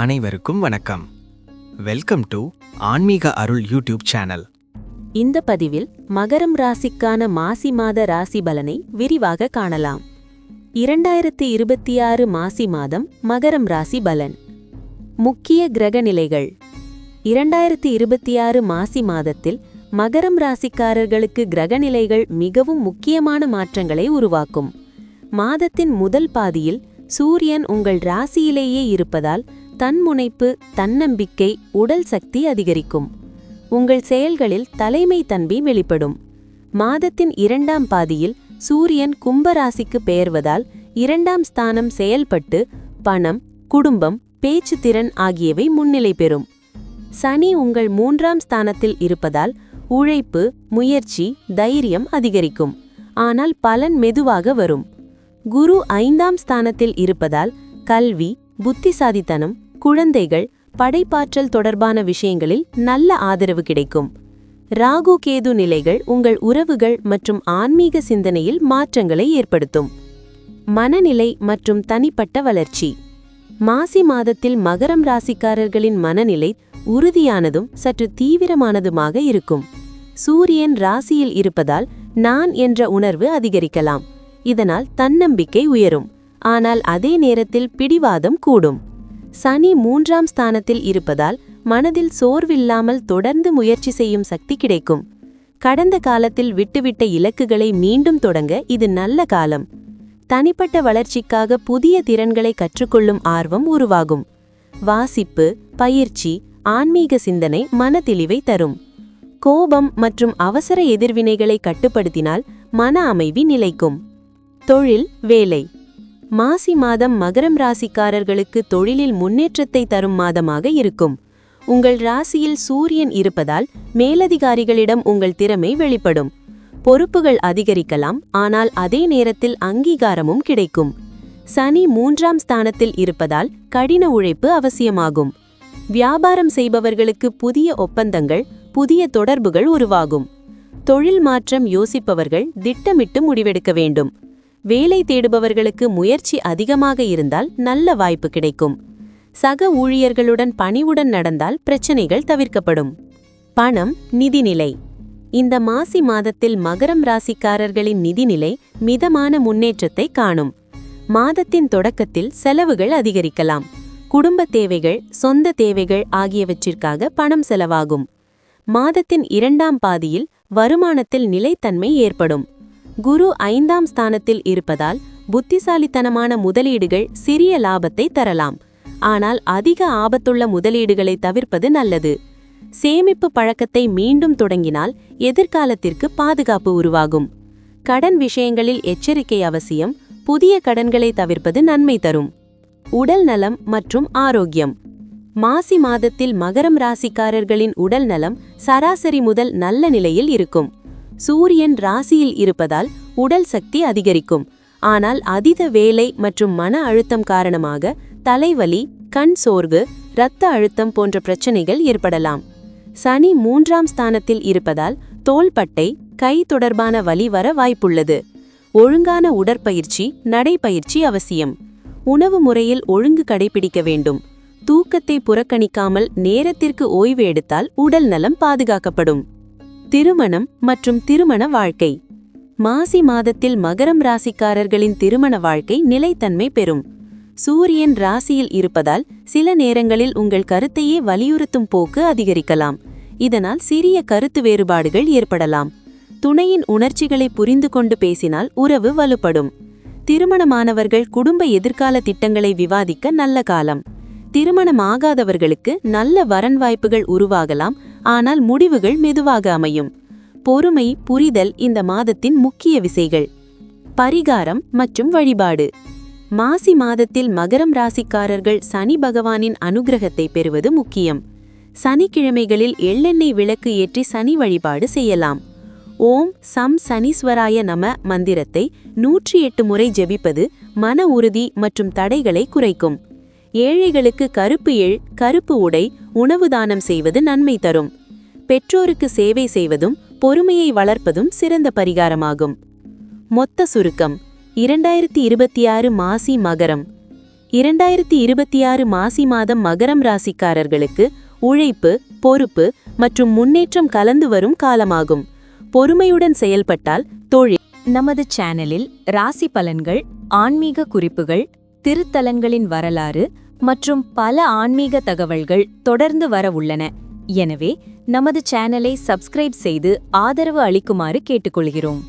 அனைவருக்கும் வணக்கம். Welcome to ஆன்மீக அருள் யூடியூப் சேனல் இந்த பதிவில் மகரம் ராசிக்கான மாசி மாத ராசி பலனை விரிவாக காணலாம். இரண்டாயிரத்தி இருபத்தி ஆறு மாசி மாதம் மகரம் ராசி பலன். முக்கிய கிரக நிலைகள். இரண்டாயிரத்தி இருபத்தி ஆறு மாசி மாதத்தில் மகரம் ராசிக்காரர்களுக்கு கிரகநிலைகள் மிகவும் முக்கியமான மாற்றங்களை உருவாக்கும். மாதத்தின் முதல் பாதியில் சூரியன் உங்கள் ராசியிலேயே இருப்பதால் தன்முனைப்பு தன்னம்பிக்கை உடல் சக்தி அதிகரிக்கும். உங்கள் செயல்களில் தலைமை தன்மை வெளிப்படும். மாதத்தின் இரண்டாம் பாதியில் சூரியன் கும்பராசிக்கு பெயர்வதால் இரண்டாம் ஸ்தானம் செயல்பட்டு பணம் குடும்பம் பேச்சு திறன் ஆகியவை முன்னிலை பெறும். சனி உங்கள் மூன்றாம் ஸ்தானத்தில் இருப்பதால் உழைப்பு முயற்சி தைரியம் அதிகரிக்கும். ஆனால் பலன் மெதுவாக வரும். குரு ஐந்தாம் ஸ்தானத்தில் இருப்பதால் கல்வி புத்திசாலித்தனம் குழந்தைகள் படைப்பாற்றல் தொடர்பான விஷயங்களில் நல்ல ஆதரவு கிடைக்கும். ராகு கேது நிலைகள் உங்கள் உறவுகள் மற்றும் ஆன்மீக சிந்தனையில் மாற்றங்களை ஏற்படுத்தும். மனநிலை மற்றும் தனிப்பட்ட வளர்ச்சி. மாசி மாதத்தில் மகரம் ராசிக்காரர்களின் மனநிலை உறுதியானதும் சற்று தீவிரமானதுமாக இருக்கும். சூரியன் ராசியில் இருப்பதால் நான் என்ற உணர்வு அதிகரிக்கலாம். இதனால் தன்னம்பிக்கை உயரும். ஆனால் அதே நேரத்தில் பிடிவாதம் கூடும். சனி மூன்றாம் ஸ்தானத்தில் இருப்பதால் மனதில் சோர்வில்லாமல் தொடர்ந்து முயற்சி செய்யும் சக்தி கிடைக்கும். கடந்த காலத்தில் விட்டுவிட்ட இலக்குகளை மீண்டும் தொடங்க இது நல்ல காலம். தனிப்பட்ட வளர்ச்சிக்காக புதிய திறன்களை கற்றுக்கொள்ளும் ஆர்வம் உருவாகும். வாசிப்பு பயிற்சி ஆன்மீக சிந்தனை மனதெளிவை தரும். கோபம் மற்றும் அவசர எதிர்வினைகளை கட்டுப்படுத்தினால் மன அமைதி நிலைக்கும். தொழில் வேலை. மாசி மாதம் மகரம் ராசிக்காரர்களுக்கு தொழிலில் முன்னேற்றத்தை தரும் மாதமாக இருக்கும். உங்கள் ராசியில் சூரியன் இருப்பதால் மேலதிகாரிகளிடம் உங்கள் திறமை வெளிப்படும். பொறுப்புகள் அதிகரிக்கலாம் ஆனால் அதே நேரத்தில் அங்கீகாரமும் கிடைக்கும். சனி மூன்றாம் ஸ்தானத்தில் இருப்பதால் கடின உழைப்பு அவசியமாகும். வியாபாரம் செய்பவர்களுக்கு புதிய ஒப்பந்தங்கள் புதிய தொடர்புகள் உருவாகும். தொழில் மாற்றம் யோசிப்பவர்கள் திட்டமிட்டு முடிவெடுக்க வேண்டும். வேலை தேடுபவர்களுக்கு முயற்சி அதிகமாக இருந்தால் நல்ல வாய்ப்பு கிடைக்கும். சக ஊழியர்களுடன் பணிவுடன் நடந்தால் பிரச்சனைகள் தவிர்க்கப்படும். பணம் நிதிநிலை. இந்த மாசி மாதத்தில் மகரம் ராசிக்காரர்களின் நிதிநிலை மிதமான முன்னேற்றத்தை காணும். மாதத்தின் தொடக்கத்தில் செலவுகள் அதிகரிக்கலாம். குடும்ப தேவைகள் சொந்த தேவைகள் ஆகியவற்றிற்காக பணம் செலவாகும். மாதத்தின் இரண்டாம் பாதியில் வருமானத்தில் நிலைத்தன்மை ஏற்படும். குரு ஐந்தாம் ஸ்தானத்தில் இருப்பதால் புத்திசாலித்தனமான முதலீடுகள் சிறிய லாபத்தை தரலாம். ஆனால் அதிக ஆபத்துள்ள முதலீடுகளை தவிர்ப்பது நல்லது. சேமிப்பு பழக்கத்தை மீண்டும் தொடங்கினால் எதிர்காலத்திற்கு பாதுகாப்பு உருவாகும். கடன் விஷயங்களில் எச்சரிக்கை அவசியம் புதிய கடன்களை தவிர்ப்பது நன்மை தரும். உடல் நலம் மற்றும் ஆரோக்கியம். மாசி மாதத்தில் மகரம் ராசிக்காரர்களின் உடல் நலம் சராசரி முதல் நல்ல நிலையில் இருக்கும். சூரியன் ராசியில் இருப்பதால் உடல் சக்தி அதிகரிக்கும். ஆனால் அதீத வேலை மற்றும் மன அழுத்தம் காரணமாக தலைவலி கண் சோர்வு இரத்த அழுத்தம் போன்ற பிரச்சனைகள் ஏற்படலாம். சனி மூன்றாம் ஸ்தானத்தில் இருப்பதால் தோள்பட்டை கை தொடர்பான வலி வர வாய்ப்புள்ளது. ஒழுங்கான உடற்பயிற்சி நடைப்பயிற்சி அவசியம். உணவு முறையில் ஒழுங்கு கடைபிடிக்க வேண்டும். தூக்கத்தை புறக்கணிக்காமல் நேரத்திற்கு ஓய்வு எடுத்தால் உடல் நலம் பாதுகாக்கப்படும். திருமணம் மற்றும் திருமண வாழ்க்கை. மாசி மாதத்தில் மகரம் ராசிக்காரர்களின் திருமண வாழ்க்கை நிலைத்தன்மை பெறும். சூரியன் ராசியில் இருப்பதால் சில நேரங்களில் உங்கள் கருத்தையே வலியுறுத்தும் போக்கு அதிகரிக்கலாம். இதனால் சிறிய கருத்து வேறுபாடுகள் ஏற்படலாம். துணையின் உணர்ச்சிகளை புரிந்து கொண்டு பேசினால் உறவு வலுப்படும். திருமணமானவர்கள் குடும்ப எதிர்கால திட்டங்களை விவாதிக்க நல்ல காலம். திருமணமாகாதவர்களுக்கு நல்ல வரன் வாய்ப்புகள் உருவாகலாம். ஆனால் முடிவுகள் மெதுவாக அமையும். பொறுமை புரிதல் இந்த மாதத்தின் முக்கிய விசைகள். பரிகாரம் மற்றும் வழிபாடு. மாசி மாதத்தில் மகரம் ராசிக்காரர்கள் சனி பகவானின் அனுகிரகத்தை பெறுவது முக்கியம். சனிக்கிழமைகளில் எள்ளெண்ணெய் விளக்கு ஏற்றி சனி வழிபாடு செய்யலாம். ஓம் சம் சனீஸ்வராய நம மந்திரத்தை நூற்றி எட்டு முறை ஜெபிப்பது மன உறுதி மற்றும் தடைகளை குறைக்கும். ஏழைகளுக்கு கருப்பு எள் கருப்பு உடை உணவு தானம் செய்வது நன்மை தரும். பெற்றோருக்கு சேவை செய்வதும் பொறுமையை வளர்ப்பதும் சிறந்த பரிகாரமாகும். மொத்த சுருக்கம் இரண்டாயிரத்தி இருபத்தி ஆறு மாசி மகரம். இரண்டாயிரத்தி இருபத்தி ஆறு மாசி மாதம் மகரம் ராசிக்காரர்களுக்கு உழைப்பு பொறுப்பு மற்றும் முன்னேற்றம் கலந்து வரும் காலமாகும். பொறுமையுடன் செயல்பட்டால் தொழில் நமது சேனலில் ராசி பலன்கள் ஆன்மீக குறிப்புகள் திருத்தலங்களின் வரலாறு மற்றும் பல ஆன்மீக தகவல்கள் தொடர்ந்து வர உள்ளன. எனவே நமது சேனலை சப்ஸ்கிரைப் செய்து ஆதரவு அளிக்குமாறு கேட்டுக்கொள்கிறோம்.